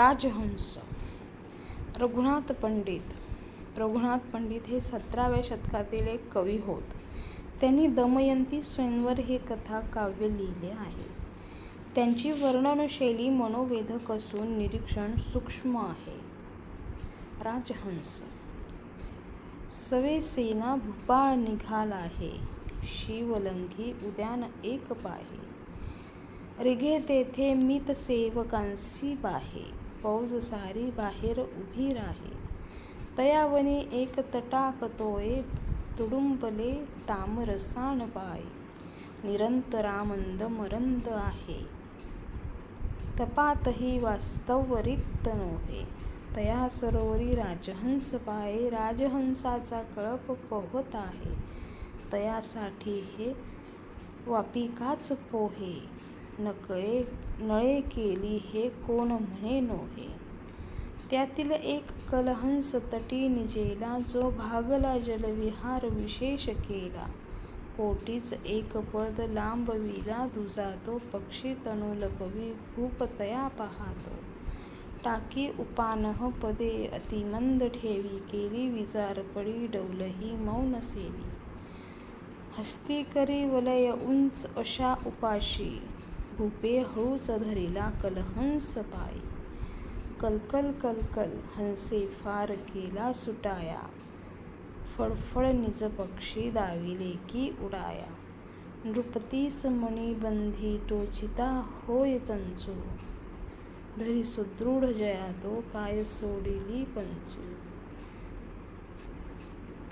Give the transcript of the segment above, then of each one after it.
राजहंस। रघुनाथ पंडित। रघुनाथ पंडित हे सतराव्या शतकातील एक कवी होत. त्यांनी दमयंती स्वयंवर हे कथा काव्य लिहिले आहे. त्यांची वर्णनशैली मनोवेधक असून निरीक्षण सूक्ष्म आहे. राजहंस। सवे सेना भूपाळ निघाला आहे. शिवलंघी उद्यान एक पाहे. रिघे तेथे मित सेवकांसी बाहे. फौज सारी बाहेर उभी राहे. तयावनी एक तटाक तोये तुडुंबले तामरसाण पाय. निरंतरामंद मरंद आहे. तपातही वास्तव रिक्त नोहे. तया सरोवरी राजहंस पाये राजहंसाचा कळप पोहत आहे. तयासाठी हे वापिकाच पोहे. नकळे नळे केली हे कोण म्हणे नोहे? त्यातील एक कलहंस तटी निजेला जो भागला जलविहार विशेष केला. पोटीच एक पद लांबविला दुजा तो पक्षी तणू लपवी भूपतया पाहतो पाहातो. टाकी उपानह पदे अतिमंद ठेवी केली विजार पडी डौलही मौन सेली हस्ती करी वलय उंच अशा उपाशी भूपे हळूच धरिला कलहंस पायी. कलकल कलकल हंसे फार केला सुटाया. फळफळ निज पक्षी दाविले की उडाया. नृपतीस मणिबंधी टोचिता होय चंचू. धरी सुदृढ जया तो काय सोडिली पंचू.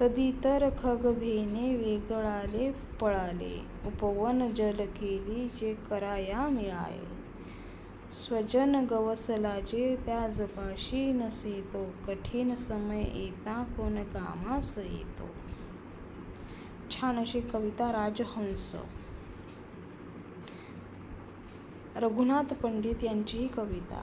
तदितर खगभेने वेगळाले पळाले. उपवन जल केली जे कराया मिळाले. स्वजन गवसला जे त्या जपाशी नसे तो कठीण समय येता कोण कामास येतो छान अशी कविता राजहंस. रघुनाथ पंडित यांची कविता.